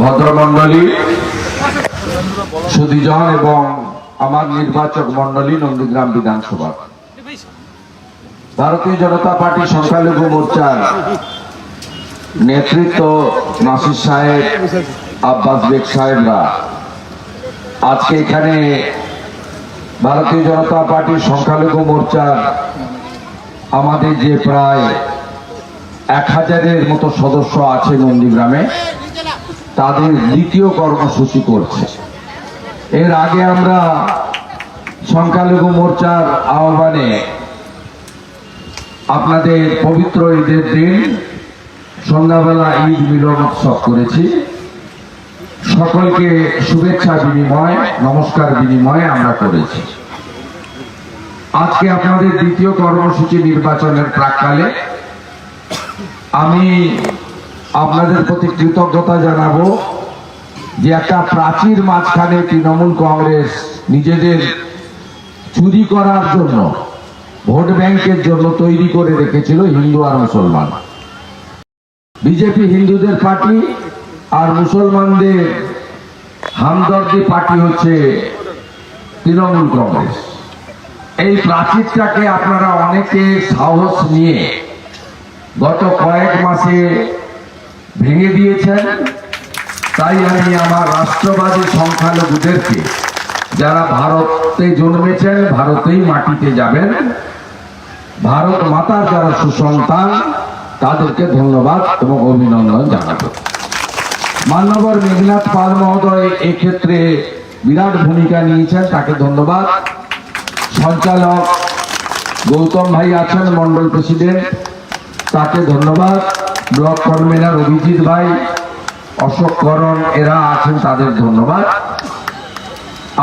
ভদ্রমন্ডলী সুদীজন এবং আমার নির্বাচক মন্ডলী নন্দীগ্রাম বিধানসভা। ভারতীয় জনতা পার্টি সংখ্যালঘু মোর্চার নেতৃত্ব নাসির সাহেব, আব্বাস বেগ সাহেবরা। আজকে এখানে ভারতীয় জনতা পার্টির সংখ্যালঘু মোর্চার আমাদের যে প্রায় এক হাজারের মতো সদস্য আছে নন্দীগ্রামে তাদের দ্বিতীয় কর্মসূচি করছে। এর আগে আমরা সংখ্যালঘু মোর্চার আহ্বানে আপনাদের পবিত্র ঈদের দিন সন্ধ্যাবেলা ঈদ মিলন উৎসব করেছি। সকলকে শুভেচ্ছা বিনিময়, নমস্কার বিনিময় আমরা করেছি। আজকে আপনাদের দ্বিতীয় কর্মসূচি নির্বাচনের প্রাককালে আমি আপনাদের প্রতি কৃতজ্ঞতা জানাব যে একটা প্রাচীর মাঝখানে তৃণমূল কংগ্রেস নিজেদের চুরি করার জন্য, ভোট ব্যাংকের জন্য তৈরি করে রেখেছিল হিন্দু আর মুসলমান। বিজেপি হিন্দুদের পার্টি আর মুসলমানদের হামদর্দি পার্টি হচ্ছে তৃণমূল কংগ্রেস। এই প্রাচীরটাকে আপনারা অনেকে সাহস নিয়ে গত কয়েক মাসে ভেঙে দিয়েছেন। তাই আমি আমার রাষ্ট্রবাদী সংখ্যালঘুদেরকে যারা ভারতে জন্মেছেন ভারতেই মাটিতে যাবেন ভারত মাতার যারা সুসন্তান তাদেরকে ধন্যবাদ এবং অভিনন্দন জানাব। মান্যবর মেঘনাথ পাল মহোদয় এক্ষেত্রে বিরাট ভূমিকা নিয়েছেন তাকে ধন্যবাদ। সঞ্চালক গৌতম ভাই আছেন মন্ডল প্রেসিডেন্ট তাকে ধন্যবাদ। ব্লক কনভেনার অভিজিৎ ভাই, অশোক করণ, এরা আছেন তাদের ধন্যবাদ।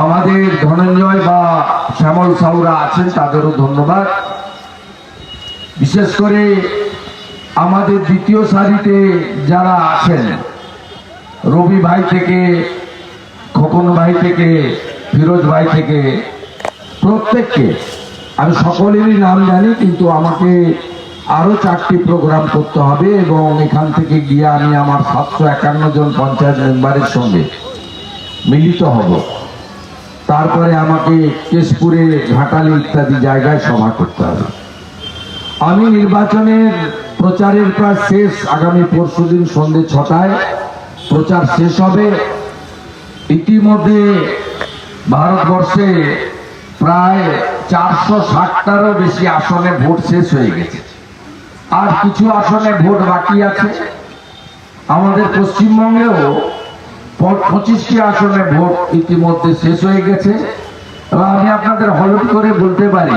আমাদের ধনঞ্জয় বা শ্যামল সাউরা আছেন তাদেরও ধন্যবাদ। বিশেষ করে আমাদের দ্বিতীয় সারিতে যারা আছেন, রবি ভাই থেকে, খোকন ভাই থেকে, ফিরোজ ভাই থেকে প্রত্যেককে, আমি সকলেরই নাম জানি, কিন্তু আমাকে আরও চারটি প্রোগ্রাম করতে হবে এবং এখান থেকে গিয়ে আমি আমার সাতশো একান্ন জন পঞ্চায়েত মেম্বারের সঙ্গে মিলিত হব। তারপরে আমাকে কেশপুরে, ঘাটালি ইত্যাদি জায়গায় সভা করতে হবে। আমি নির্বাচনের প্রচারের প্রায় শেষ, আগামী পরশুদিন সন্ধ্যে ছটায় প্রচার শেষ হবে। ইতিমধ্যে ভারতবর্ষে প্রায় চারশো ষাটটারও বেশি আসনে ভোট শেষ হয়ে গেছে। আর কিছু আসনে ভোট বাকি আছে। আমাদের পশ্চিমবঙ্গেও পঁচিশটি আসনে ভোট ইতিমধ্যে শেষ হয়ে গেছে। এবং আমি আপনাদের হলুদ করে বলতে পারি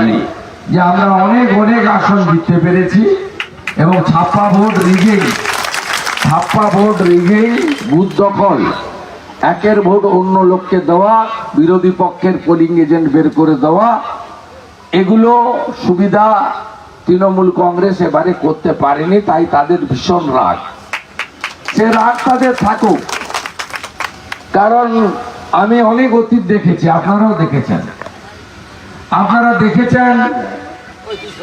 যে আমরা অনেক অনেক আসন জিততে পেরেছি এবং ছাপ্পা ভোট রিগিং ছাপ্পা ভোট রিগিং বুথ দখল। একের ভোট অন্য লোককে দেওয়া, বিরোধী পক্ষের পোলিং এজেন্ট বের করে দেওয়া, এগুলো সুবিধা তৃণমূল কংগ্রেস এবারে করতে পারেনি, তাই তাদের ভীষণ রাগ। সে রাগ তাদের থাকুক। কারণ আমি অনেক অতীত দেখেছি, আপনারাও দেখেছেন। আপনারা দেখেছেন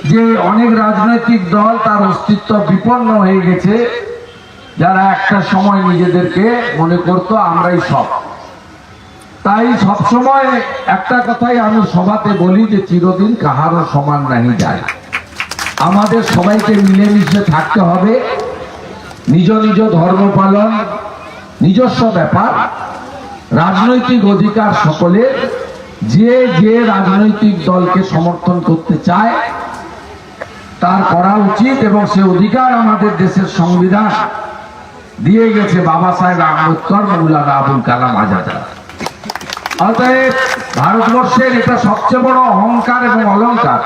যে অনেক রাজনৈতিক দল তার অস্তিত্ব বিপন্ন হয়ে গেছে। যারা একটা সময় নিজেদেরকে মনে করতো, আমরাই সব। তাই সবসময় একটা কথাই আমি সভাতে বলি যে, চিরদিন কাহারও সমান নাহি যায়। আমাদের সবাইকে মিলেমিশে থাকতে হবে। নিজ নিজ ধর্ম পালন, নিজস্ব ব্যাপার, রাজনৈতিক অধিকার সকলের যে যে রাজনৈতিক দলকে সমর্থন করতে চায়, তার করা উচিত এবং সে অধিকার আমাদের দেশের সংবিধান দিয়ে গেছে বাবা সাহেব আম্বেদকর, মৌলানা আবুল কালাম আজাদ। অতএব ভারতবর্ষের এটা সবচেয়ে বড় অহংকার এবং অলংকার।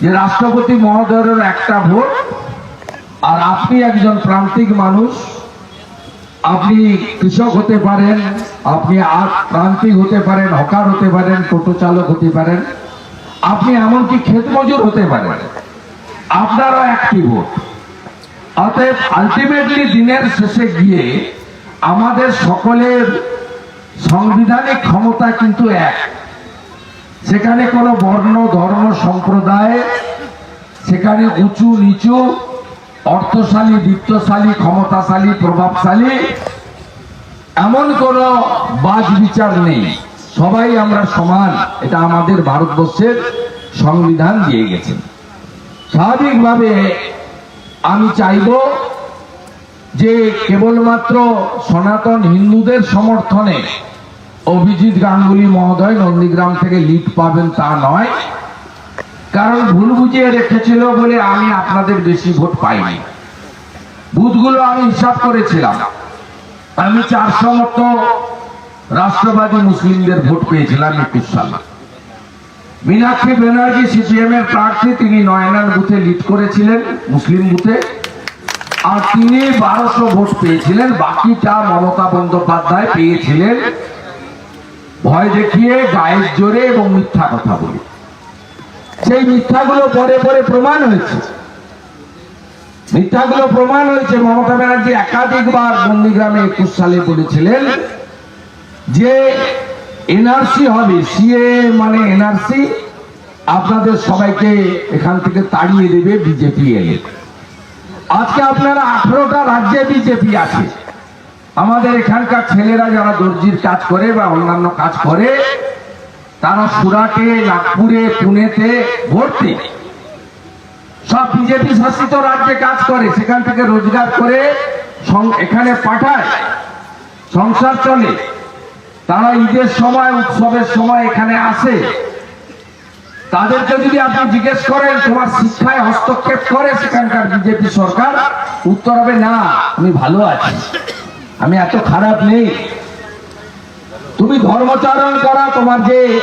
যে রাষ্ট্রপতি মহোদয়ের একটা ভোট, আর আপনি একজন প্রান্তিক মানুষ, আপনি কৃষক হতে পারেন, আপনি প্রান্তিক হতে পারেন, হকার হতে পারেন, টোটো চালক হতে পারেন, আপনি এমনকি ক্ষেত মজুর হতে পারেন। আপনারও একটি ভোট। অতএব আলটিমেটলি দিনের শেষে গিয়ে আমাদের সকলের সাংবিধানিক ক্ষমতা কিন্তু এক। সেখানে কোনো বর্ণ, ধর্ম, সম্প্রদায়, সেখানে উঁচু, নিচু, অর্থশালী, বিত্তশালী, ক্ষমতাশালী, প্রভাবশালী, এমন কোনো বাজ বিচার নেই। সবাই আমরা সমান, এটা আমাদের ভারতবর্ষের সংবিধান দিয়ে গেছে। স্বাভাবিকভাবে আমি চাইব যে কেবলমাত্র সনাতন হিন্দুদের সমর্থনে অভিজিৎ গাঙ্গুলি মহোদয় নন্দীগ্রাম থেকে লিড পাবেন তা নয়। কারণ ভুল বুঝিয়ে রেখেছিল বলে আমি আপনাদের বেশি ভোট পাইনি। বুথগুলো আমি হিসাব করেছিলাম। আমি চারশো মতো রাষ্ট্রবাদী মুসলিমদের ভোট পেয়েছিলাম একুশ সালে। মীনাক্ষী ব্যানার্জি, সিপিএম এর প্রার্থী, তিনি নয়নার বুথে লিড করেছিলেন, মুসলিম বুথে। আর তিনি বারোশো ভোট পেয়েছিলেন, বাকিটা মমতা বন্দ্যোপাধ্যায় পেয়েছিলেন। ভয় দেখিয়ে গায়ের জোরে এবং মিথ্যা কথা বলে। সেই মিথ্যাগুলো পরে পরে প্রমাণ হয়েছে। মিথ্যাগুলো প্রমাণ হয়েছে, মমতা ব্যানার্জি একাধিকবার নন্দীগ্রামে একুশ সালে বলেছিলেন যে এনআরসি হবে সিএ মানে এনআরসি আপনাদের সবাইকে এখান থেকে তাড়িয়ে দেবে বিজেপি এলে। আজকে আপনারা আঠারোটা রাজ্যে বিজেপি আছে। আমাদের এখানকার ছেলেরা যারা দর্জির কাজ করে বা অন্যান্য কাজ করে, তারা সুরাটে, নাগপুরে, পুনেতে ভর্তি। সব বিজেপি শাসিত রাজ্যে কাজ করে, সেখান থেকে রোজগার করে এখানে পাঠায়, সংসার চলে। তারা ঈদের সময়, উৎসবের সময় এখানে আসে। তাদেরকে যদি আপনি জিজ্ঞেস করেন, তোমার শিক্ষায় হস্তক্ষেপ করে সেখানকার বিজেপি সরকার? উত্তর হবে, না, আমি ভালো আছি। আমি এত খারাপ নেই। তুমি ধর্মচারণ করা, তোমার যে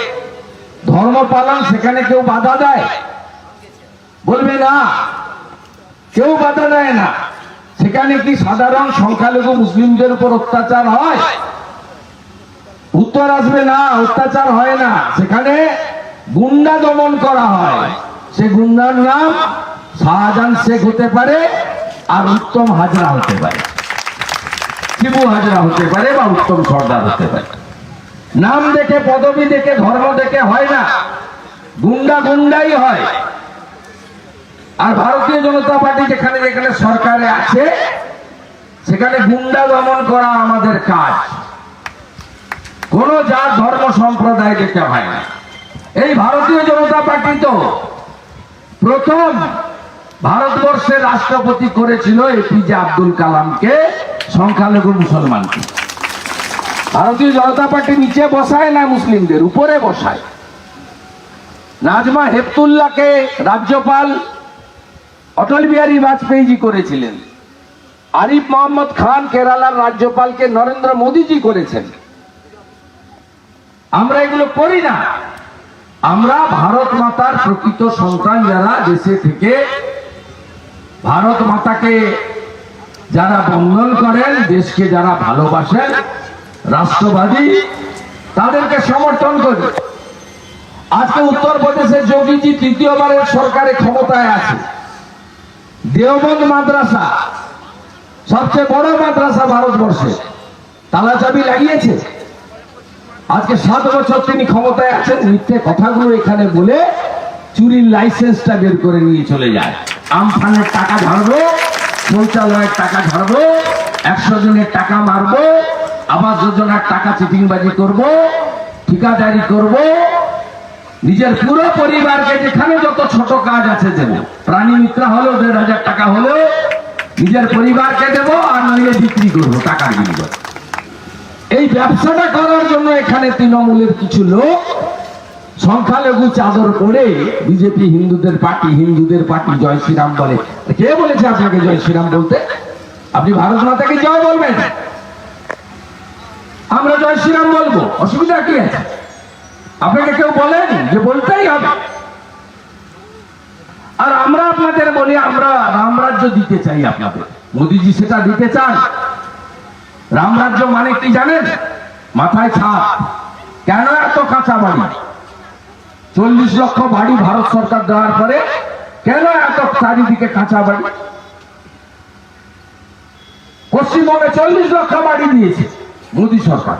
ধর্ম পালন, সেখানে কেউ বাধা দেয়? বলবে না। কেউ বাধা দেয় না। সেখানে কি সাধারণ সংখ্যালঘু মুসলিমদের উপর অত্যাচার হয়? উত্তর আসবে না, অত্যাচার হয় না। সেখানে গুন্ডা দমন করা হয়। সে গুন্ডার নাম শাহজাহান শেখ হতে পারে আর উত্তম হাজরা হতে পারে। শিবু হাজরা হতে পারে বা উত্তম সর্দার হতে পারে। নাম দেখে, পদবি দেখে, ধর্ম দেখে হয় না। গুন্ডা গুন্ডাই হয়। আর ভারতীয় জনতা পার্টি যেখানে যেখানে সরকারে আছে, সেখানে গুন্ডা দমন করা আমাদের কাজ। কোন জাত, ধর্ম, সম্প্রদায় দেখতে হয় না। এই ভারতীয় জনতা পার্টি তো প্রথম ভারতবর্ষের রাষ্ট্রপতি করেছিল এপিজে আব্দুল কালামকে, সংখ্যালঘু মুসলমানকে। ভারতীয় জনতা পার্টি নিচে বসায় না মুসলিমদের? উপরে বসায়। নাজমা হেপতুল্লাহকে রাজ্যপাল অটল বিহারী বাজপেয়ীজি করেছিলেন। আরিফ মোহাম্মদ খান কেরালার রাজ্যপালকে নরেন্দ্র মোদীজি করেছেন। আমরা এগুলো করি না। আমরা ভারত মাতার প্রকৃত সন্তান যারা দেশে থেকে ভারত মাতাকে যারা বন্ধন করেন, দেশকে যারা ভালোবাসেন, রাষ্ট্রবাদী, তাদেরকে সমর্থন করি। আজকে উত্তরপ্রদেশের যোগীজি তৃতীয়বারের সরকারে ক্ষমতায় আছে। দেওবন্দ মাদ্রাসা, সবচেয়ে বড় মাদ্রাসা ভারতবর্ষে তালা চাবি লাগিয়েছে। আজকে সাত বছর তিনি ক্ষমতায় আছেন, মিথ্যে কথাগুলো এখানে বলে চুরির লাইসেন্সটা বের করে নিয়ে চলে যায়। আমফানের টাকা ঝাড়বো শৌচালয়ের টাকা ধরবো, একশো জনের টাকা মারবো, আবাস যোজনার টাকা চিটিংবাজি করব, ঠিকাদারি করব। নিজের পুরো পরিবারকে যেখানে যত ছোট কাজ আছে দেব। প্রাণী মিত্রা হলেও দেড় হাজার টাকা হলেও নিজের পরিবারকে দেব আর নইলে বিক্রি করব টাকার বিনিময়ে এই ব্যবসাটা করার জন্য এখানে তৃণমূলের কিছু লোক সংখ্যালঘু চাদর পরে বিজেপি হিন্দুদের পার্টি হিন্দুদের পার্টি, জয় শ্রীরাম বলে। কে বলেছে আপনাকে জয় শ্রীরাম বলতে? আপনি ভারত মাতাকে জয় বলবেন। আমরা জয় শ্রীরাম বলব। অসুবিধা কি আছে? আপনাকে কেউ বলেন যে বলতেই হবে। আর আমরা আপনাদের বলি, আমরা রামরাজ্য দিতে চাই আপনাদের। মোদিজি সেটা দিতে চান। রামরাজ্য মানে কি জানেন? মাথায় ছাপ। কেন এত কাঁচা বাড়ি? চল্লিশ লক্ষ বাড়ি ভারত সরকার দেওয়ার পরে কেন এত চারিদিকে কাঁচা বাড়ি পশ্চিমবঙ্গে চল্লিশ লক্ষ বাড়ি দিয়েছে মোদী সরকার।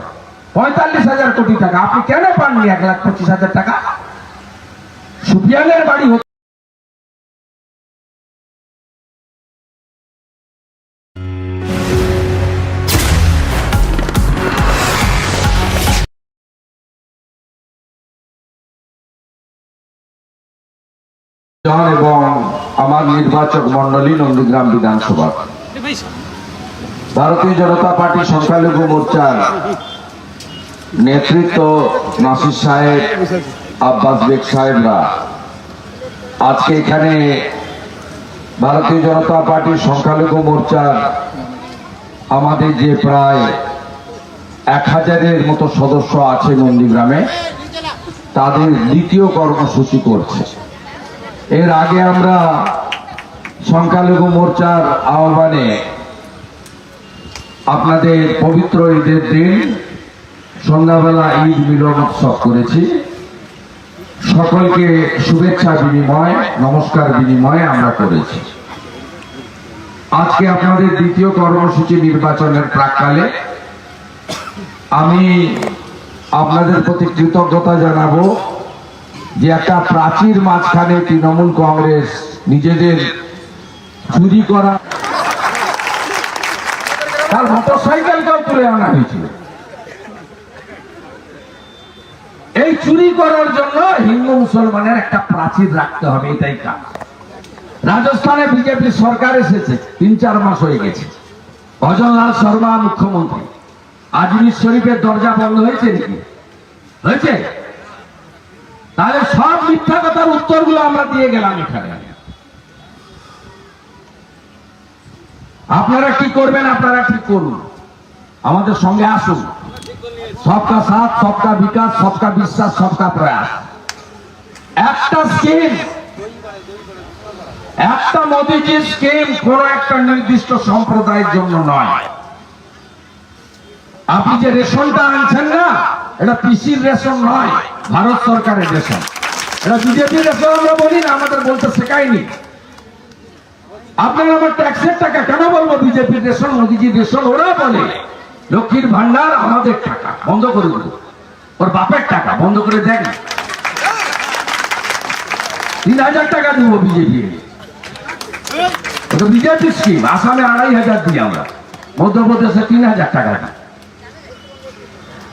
পঁয়তাল্লিশ হাজার কোটি টাকা। আপনি কেন পাননি এক লাখ পঁচিশ হাজার টাকা? সুপিয়ানের বাড়ি প্রধান এবং আমার নির্বাচক মন্ডলী নন্দীগ্রাম বিধানসভা। ভারতীয় জনতা পার্টি সংখ্যালঘু মোর্চার নেতৃত্ব নাসির সাহেব, আব্বাস বেগ সাহেবরা। আজকে এখানে ভারতীয় জনতা পার্টির সংখ্যালঘু মোর্চার আমাদের যে প্রায় এক হাজারের মতো সদস্য আছে নন্দীগ্রামে, তাদের দ্বিতীয় কর্মসূচি করছে। এর আগে আমরা সংখ্যালঘু মোর্চার আহ্বানে আপনাদের পবিত্র ঈদের দিন সন্ধ্যাবেলা ঈদ মিলন উৎসব করেছি। সকলকে শুভেচ্ছা বিনিময়, নমস্কার বিনিময় আমরা করেছি। আজকে আপনাদের দ্বিতীয় কর্মসূচি নির্বাচনের প্রাককালে আমি আপনাদের প্রতি কৃতজ্ঞতা জানাব। যে একটা প্রাচীর মাঝখানে তৃণমূল কংগ্রেস নিজেদের চুরি করা। তার মোটর সাইকেলকেও তুলে আনা হয়েছিল। এই চুরি করার জন্য হিন্দু মুসলমানের একটা প্রাচীর রাখতে হবে, এটাই কাজ। রাজস্থানে বিজেপি সরকার এসেছে, তিন চার মাস হয়ে গেছে। ভজনলাল শর্মা মুখ্যমন্ত্রী। আজমির শরীফের দরজা বন্ধ হয়েছে নাকি? হয়েছে? তাহলে সব মিথ্যা কথার উত্তরগুলো আমরা দিয়ে গেলাম এখানে। আপনারা কি করবেন, আপনারা কি করুন। আমাদের সঙ্গে আসুন। সবকা সাথ, সবকা বিকাশ, সবকা বিশ্বাস, সবকা প্রয়াস। একটা স্কিম, একটা মোদীজির স্কিম কোন একটা নির্দিষ্ট সম্প্রদায়ের জন্য নয়। আপনি যে রেশনটা আনছেন না, এটা পিসির রেশন নয়, ভারত সরকারের রেশন। এটা বিজেপির রেশন, আমরা বলি না, আমাদের বলতে শেখায়নি। আপনারা আমার ট্যাক্সের টাকা কেন বলব? বিজেপির রেশন, মোদীজির রেশন, ওরা বলে। লক্ষ্মীর ভান্ডার আমাদের টাকা, বন্ধ করে দেবো। ওর বাপের টাকা, বন্ধ করে দেন। তিন হাজার টাকা দিব বিজেপি বিজেপি স্কিম আসামে আড়াই হাজার দিই আমরা। মধ্যপ্রদেশে তিন হাজার টাকা দিই।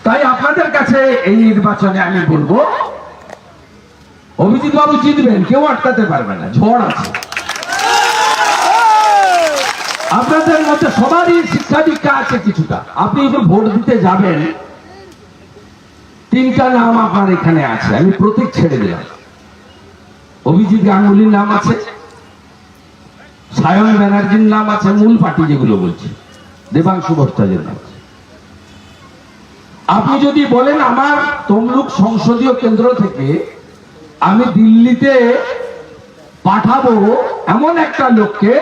তাই আপনাদের কাছে এই নির্বাচনে আমি বলব, অভিজিৎ বাবু জিতবেন, কেউ আটকাতে পারবে না, ঝড় আছে। আপনাদের মধ্যে সবারই শিক্ষা দীক্ষা আছে কিছুটা। আপনি যখন ভোট দিতে যাবেন, তিনটা নাম আপনার এখানে আছে, আমি প্রতীক ছেড়ে দিলাম। অভিজিৎ গাঙ্গুলির নাম আছে, সায়ন ব্যানার্জির নাম আছে, মূল পার্টি যেগুলো বলছি, দেবাংশু ভট্টাচার্যের নাম আছে। আপনি যদি বলেন আমার তমলুক সংসদীয় কেন্দ্র থেকে আমি দিল্লিতে পাঠাবো এমন একটা লোককে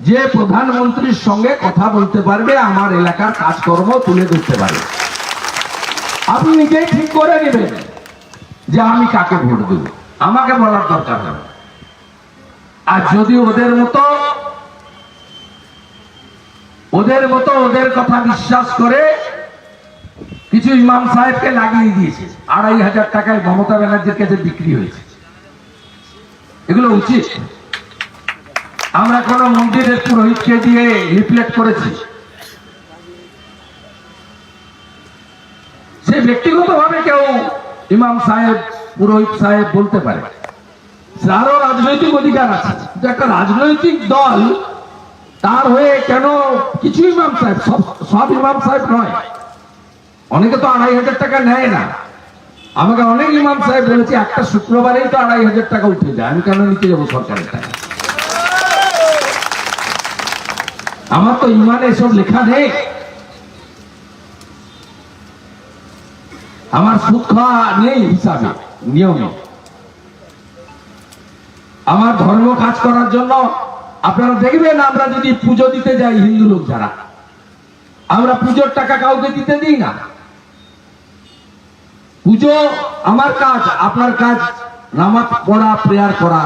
যে প্রধানমন্ত্রীর সঙ্গে কথা বলতে পারবে, আমার এলাকার কাজকর্ম তুলে ধরতে পারবে আপনি নিজেই ঠিক করে নেবেন যে আমি কাকে ভোট দেব। আমাকে বলার দরকার হবে আর যদি ওদের মতো ওদের মতো ওদের কথা বিশ্বাস করে কিছু ইমাম সাহেবকে লাগিয়ে দিয়েছে। আড়াই হাজার টাকায় মমতা ব্যানার্জির কাছে বিক্রি হয়েছে। এগুলো উচিত। আমরা কোন মন্দিরের পুরোহিতকে দিয়ে লিফলেট করেছি। সে ব্যক্তিগতভাবে কেউ ইমাম সাহেব, পুরোহিত সাহেব বলতে পারে। তারও রাজনৈতিক অধিকার আছে। একটা রাজনৈতিক দল, তার হয়ে কেন কিছু ইমাম সাহেব, সব সব ইমাম সাহেব নয়। অনেকে তো আড়াই হাজার টাকা নেয় না। আমাকে অনেক ইমাম সাহেব বলেছে, একটা শুক্রবারেই তো আড়াই হাজার টাকা উঠে যায়। আমি কেন নিতে যাব সরকারের টাকা? আমার তো ইমানে এসব লেখা নেই। আমার সুদ নেই হিসাবে, নিয়মে। আমার ধর্ম কাজ করার জন্য আপনারা দেখবেন, আমরা যদি পুজো দিতে যাই হিন্দু লোক যারা, আমরা পুজোর টাকা কাউকে দিতে দিই না। পুজো আমার কাজ, আপনার কাজ, নামাজ পড়া, প্রেয়ার করা।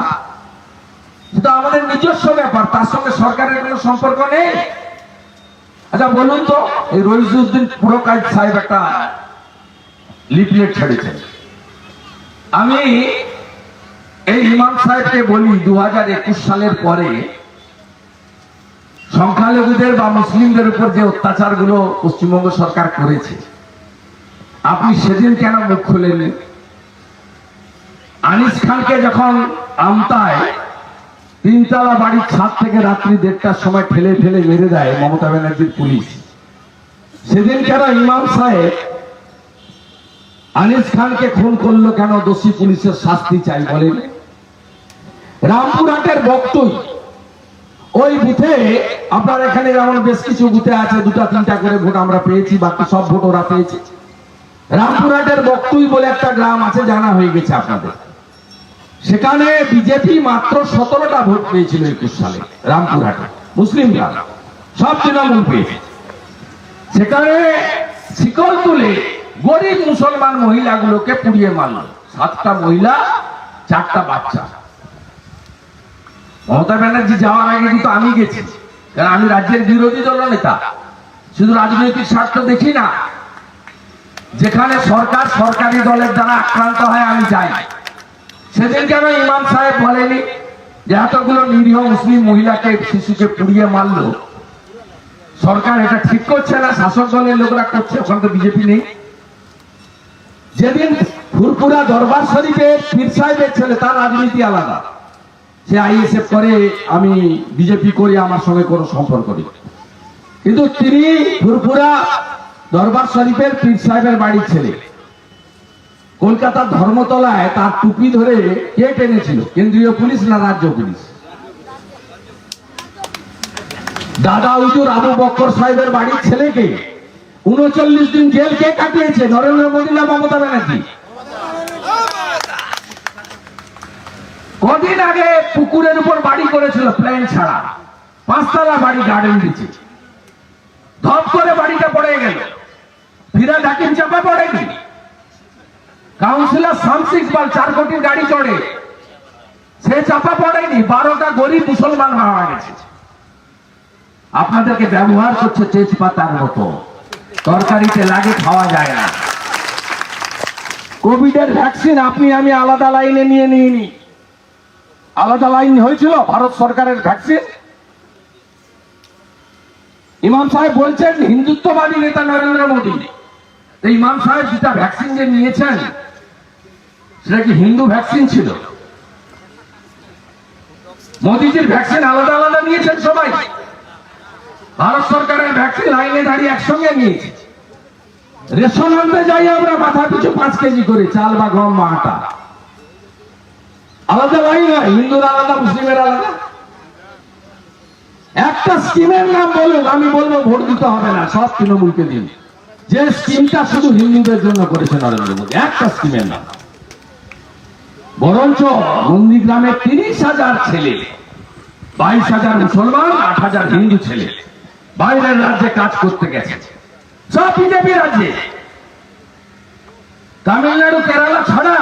সেটা আমাদের নিজস্ব ব্যাপার, তার সঙ্গে সরকারের কোনো সম্পর্ক নেই। আচ্ছা বলুন তো, এই রইজুদ্দিন পুরো কাজ সাহেব একটা লিফলেট ছেড়েছেন। আমি এই ইমাম সাহেবকে বলি দু হাজার একুশ সালের পরে সংখ্যালঘুদের বা মুসলিমদের উপর যে অত্যাচারগুলো পশ্চিমবঙ্গ সরকার করেছে আপনি সেদিন কেন মুখ খুলেননি? আনিস খানকে যখন আমতায়, তিনতলা বাড়ির ছাদ থেকে রাত্রি দেড়টার সময় ঠেলে ঠেলে মেরে দেয় মমতা ব্যানার্জির পুলিশ। সেদিন কেন ইমাম সাহেব আনিস খানকে খুন করল কেন দোষী পুলিশের শাস্তি চাই বলেন? রামপুরহাটের বক্তই। ওই বুথে আপনার এখানে যেমন বেশ কিছু বুথে আছে, দুটা তিনটা করে ভোট আমরা পেয়েছি, বাকি সব ভোট ওরা পেয়েছে। রামপুরহাটের বক্তুই বলে একটা গ্রাম আছে, জানা হয়ে গেছে আপনাদের। সেখানে বিজেপি মাত্র সতেরোটা ভোট পেয়েছিল একুশ সালে, রামপুরহাটে। মুসলিম গ্রাম, সব তৃণমূল পেয়েছে। সেখানে শিকল তুলে গরিব মুসলমান মহিলাগুলোকে পুড়িয়ে মারল। সাতটা মহিলা, চারটা বাচ্চা। মমতা ব্যানার্জি যাওয়ার আগে কিন্তু আমি গেছি, কারণ আমি রাজ্যের বিরোধী দল নেতা শুধু রাজনৈতিক স্বার্থ দেখি না যেখানে সরকার সরকারি দলের দ্বারা আক্রান্ত হয়, আমি যাই। সেদিন কেন ইমাম সাহেব বলেনি যে এতগুলো নিরীহ মুসলিম মহিলাকে, শিশুকে পুড়িয়ে মারলো। সরকার এটা ঠিক করছে না, শাসক দলের লোকরা করছে, ওখানে তো বিজেপি নেই। যেদিন ফুরপুরা দরবার শরীফে পীর সাহেবের ছেলে, তার রাজনীতি আলাদা। সে আইএসএফ করে, আমি বিজেপি করি, আমার সঙ্গে কোনো সম্পর্ক নেই। কিন্তু তিনি ফুরপুরা দরবার শরীফের পীর সাহেবের বাড়ির ছেলে। কলকাতার ধর্মতলায় তার টুপি ধরে কে টেনেছিল? কেন্দ্রীয় পুলিশ না রাজ্য পুলিশ? দাদা হুজুর আবু বক্কর সাহেবের বাড়ির ছেলেকে উনচল্লিশ দিন জেল কে কাটিয়েছে? নরেন্দ্র মোদী না মমতা ব্যানার্জি? কদিন আগে পুকুরের উপর বাড়ি করেছিল প্লেন ছাড়া। পাঁচতলা বাড়ি গার্ডেন দিচ্ছে। ধপ করে বাড়িটা পড়ে গেল। ফিরা ডাকিম চাপা পড়েনি কাউন্সিলর শামসি ইকবাল চার কোটির গাড়ি চড়ে। সে চাপা পড়েনি, বারোটা গরিব মুসলমান মারা গেছে। আপনাদেরকে ব্যবহার করছে তেজপাতার মতো। তরকারিতে লাগে, খাওয়া যায় না। কোভিডের ভ্যাকসিন আপনি, আমি আলাদা লাইনে নিয়ে নিইনি। আলাদা লাইন হয়েছিল, ভারত সরকারের ভ্যাকসিন। ইমাম সাহেব বলছেন, হিন্দুত্ববাদী নেতা নরেন্দ্র মোদী। ইমাম সাহেব যেটা ভ্যাকসিন যে নিয়েছেন, সেটা কি হিন্দু ভ্যাকসিন ছিল? মোদীজির ভ্যাকসিন আলাদা আলাদা নিয়েছেন সবাই। ভারত সরকারের ভ্যাকসিন লাইনে দাঁড়িয়ে একসঙ্গে নিয়েছে। রেশন আনতে যাই আমরা, মাথা পিছু পাঁচ কেজি করে, চাল বা গম বা আটা। আলাদা লাইন হয়, হিন্দুর আলাদা, মুসলিমের আলাদা। একটা স্কিমের নাম বলুন, আমি বলব ভোট দিতে হবে না, সব তৃণমূলকে দিন। যে স্কিমটা শুধু হিন্দুদের জন্য করেছে নরেন্দ্র মোদী, একটা স্কিমের নাম। বরঞ্চ নন্দীগ্রামে তিরিশ হাজার ছেলে, বাইশ হাজার মুসলমান, আট হাজার হিন্দু ছেলে বাইরের রাজ্যে কাজ করতে গেছে। সব বিজেপি রাজ্যে। তামিলনাড়ু, কেরালা ছাড়া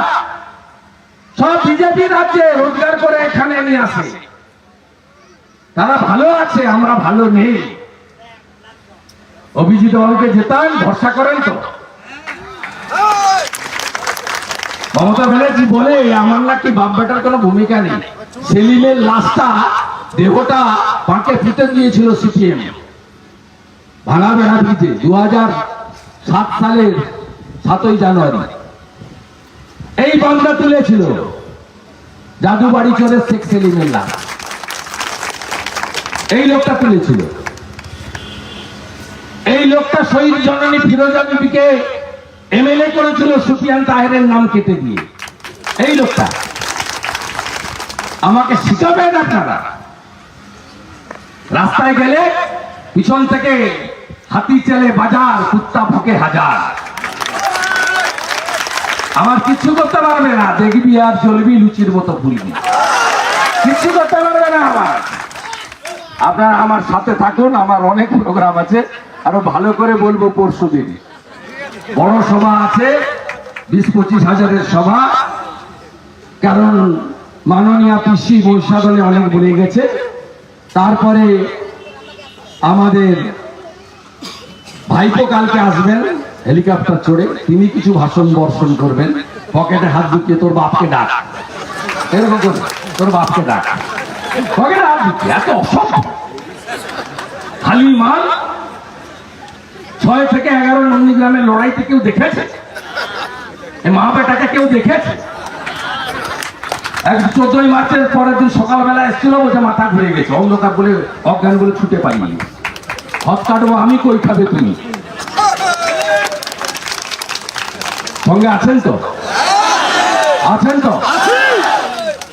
সব বিজেপি রাজ্যে রোজগার করে এখানে নিয়ে আসে। তারা ভালো আছে, আমরা ভালো নেই। অভিজিৎ বাবুকে যেতাম ভরসা করেন তো। মমতা ব্যানার্জি বলে, আমার নাকি বাপ বেটার কোনো ভূমিকা নেই। সেলিমের লাশটা দেহটা পাঁকে ফুটে দিয়েছিল সিপিএম। ভাঙা বেড়াবিতে দু হাজার সাত সালের সাতই জানুয়ারি। এই বাংলা তুলেছিল। জাদু বাড়ি চলে শেখ সেলিমের লাশ। এই লোকটা তুলেছিল। এই লোকটা শহীদ জননী ফিরোজা বিবিকে এমএলএ করেছিল সুফিয়ান তাহেরের নাম কেটে দিয়ে। এই লোকটা। আমাকে শিখাবেন আপনারা রাস্তায় গেলে পিছন থেকে হাতি চলে বাজার, কুত্তা ভকে হাজার। আমার কিচ্ছু করতে পারবে না, দেখবি আর চলবি লুচির মতো ফুলবি কিচ্ছু করতে পারবে না আমার। আপনারা আমার সাথে থাকুন, আমার অনেক প্রোগ্রাম আছে। আরও ভালো করে বলব পরশু দিন। বড় সভা আছে, বিশ পঁচিশ হাজারের সভা। কারণ মাননীয় পিসি বৈশাখলে অনেক বলে গেছে। তারপরে আমাদের ভাইপো কালকে আসবেন, হেলিকপ্টার চড়ে। তিনি কিছু ভাষণ বর্ষণ করবেন। পকেটে হাত ঢুকিয়ে তোর বাপকে ডাক। এরকম করবে তোর বাপকে ডাক। পকেটে হাত ঢুকিয়ে, এত অসম্ভব খালি মাল ছয় থেকে এগারো নন্দীগ্রামের লড়াইতে কেউ দেখেছে? মা বেটাকে কেউ দেখেছে? চোদ্দই মার্চের পরের দিন সকালবেলা এসেছিল বলছে মাথা ঘুরে গেছে। অন্ধকার বলে, অজ্ঞান বলে ছুটে হত কাটবো আমি, কই খাবে তুমি? সঙ্গে আছেন তো? আছেন তো?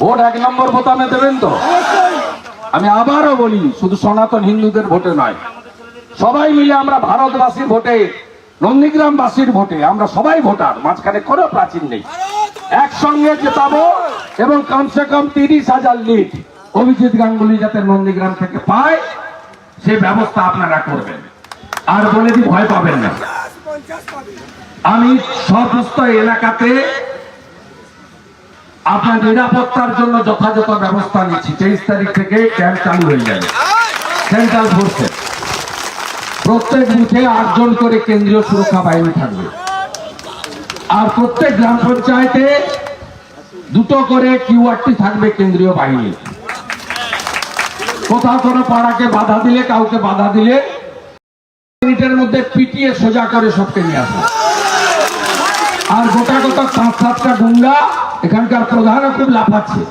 ভোট এক নম্বর বোতামে দেবেন তো? আমি আবারও বলি, শুধু সনাতন হিন্দুদের ভোটে নয় সবাই মিলে আমরা ভারতবাসীর ভোটে, নন্দীগ্রামবাসীর ভোটে, আমরা সবাই ভোটার, মাঝখানে কোনো প্রাচীন নেই। একসঙ্গে জেতাবো এবং কমসে কম তিরিশ হাজার লিড অভিজিৎ গাঙ্গুলি যাতে নন্দীগ্রাম থেকে পায়, সে ব্যবস্থা আপনারা করবেন। আর বলে দি ভয় পাবেন না। আমি সমস্ত এলাকাতে আপনার নিরাপত্তার জন্য যথাযথ ব্যবস্থা নিচ্ছি। তেইশ তারিখ থেকে ক্যাম্প চালু হয়ে যাবে। সেন্ট্রাল ফোর্সে। প্রত্যেক বুথে আটজন করে কেন্দ্রীয় সুরক্ষা বাহিনী থাকবে। আর প্রত্যেক গ্রাম পঞ্চায়েতে দুটো করে কিউআরটি থাকবে কেন্দ্রীয় বাহিনী কোথাও কোনো পাড়াকে বাধা দিলে, কাউকে বাধা দিলে মিনিটের মধ্যে পিটিয়ে সোজা করে সবকে নিয়ে আসবে। আর গোটা গোটা পাঁচ সাতটা গুন্ডা এখানকার প্রধানও খুব লাফাচ্ছে।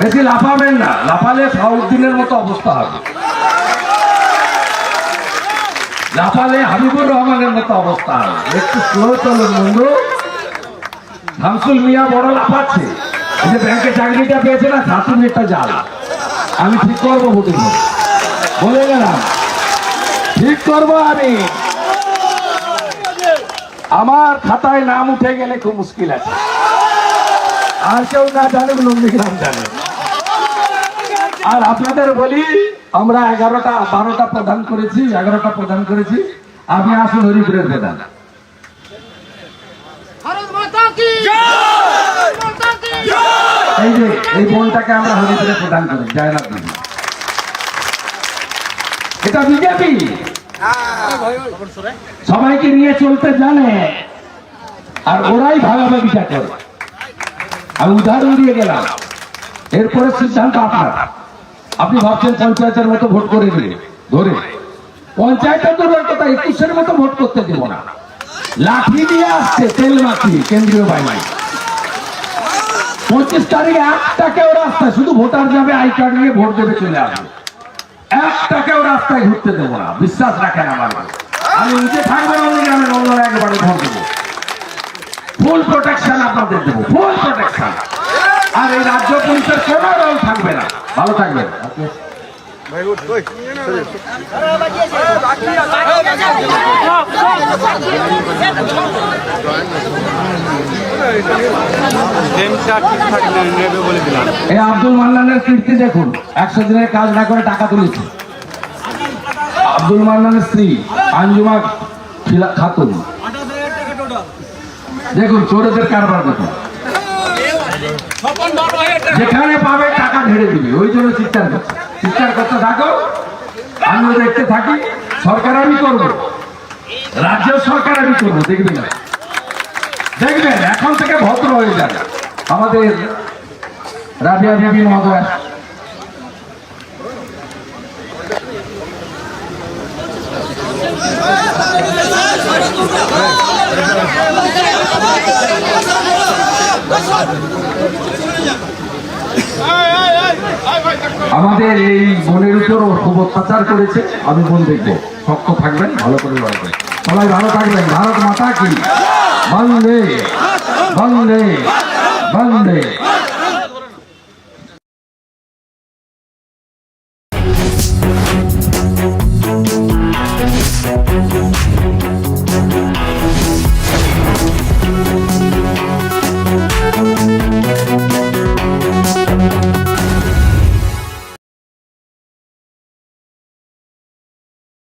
বেশি লাফাবেন না, লাফালে শাহুদ্দিনের মতো অবস্থা হবে। লাফালে হাবিবুর রহমানের মতো অবস্থা। একটু স্লো চলুন বন্ধু। শামসুল মিয়া বড় লাফাচ্ছে। যে ব্যাংকে চাকরিটা পেয়েছে না শাশুড়ি একটা জাল আমি ঠিক করব ভোটের বলে গেলাম। ঠিক করব আমি। আমার খাতায় নাম উঠে গেলে খুব মুশকিল আছে। আর কেউ না জানুক, নন্দীগ্রাম জানে আর আপনাদের বলি আমরা এগারোটা বারোটা প্রদান করেছি এগারোটা প্রদান করেছি। আপনি আসুন হরিপুরের প্রধান। এই যে এই বোনটাকে আমরা হরিপুরে প্রদান করি জয়নাথ দেবী এটা বিজেপি। সবাইকে নিয়ে চলতে জানে আর ওরাই ভালোভাবে বিচার করে আমি উদাহরণ দিয়ে গেলাম। এরপরে সিদ্ধান্ত আপনার। আপনি ভাবছেন পঞ্চায়েতের মতো ভোট করে দিলে ধরে। পঞ্চায়েতের তো কথা একুশের মতো ভোট করতে দেব না। লাঠি দিয়ে আসছে, তেল মাখি, কেন্দ্রীয় বাহিনী। পঁচিশ তারিখ একটা কেউ রাস্তায়, শুধু ভোটার যাবে, আই কার্ড নিয়ে ভোট দেবে চলে আসবে। একটা কেউ রাস্তায় ঘুরতে দেবো না, বিশ্বাস রাখেন আমার। আমি নিজে থাকবেন অন্য গ্রামের অন্য একবারে ভোট দেবো। ফুল প্রোটেকশন আপনাদের দেবো ফুল প্রোটেকশন আর এই রাজ্য পুলিশের কোনো রোল থাকবে না। ভালো দিলাম এই আব্দুল মান্নানের কীর্তি দেখুন। একশো দিনের কাজ না করে টাকা তুলেছে। আব্দুল মান্নানের স্ত্রী আঞ্জুমা খাতুন। দেখুন, চোরেদের কারবার দেখুন। যেখানে পাবে টাকা ঢেড়ে দিবে, ওই জন্য চিৎকার করছে। চিৎকার করতে থাকো আমিও দেখতে থাকি, সরকার আমি করব, রাজ্য সরকার আমি করব না? দেখবেন এখন থেকে ভদ্র হয়ে যাবে। আমাদের রাবিয়া বিবি মহোদয় আমাদের এই বোনের উপর খুব অত্যাচার করেছে। আমি বোন দেখব। শক্ত থাকবেন, ভালো করে লড়াই সবাই ভালো থাকবেন। ভারত মাতা কি? বন্দে বন্দে বন্দে।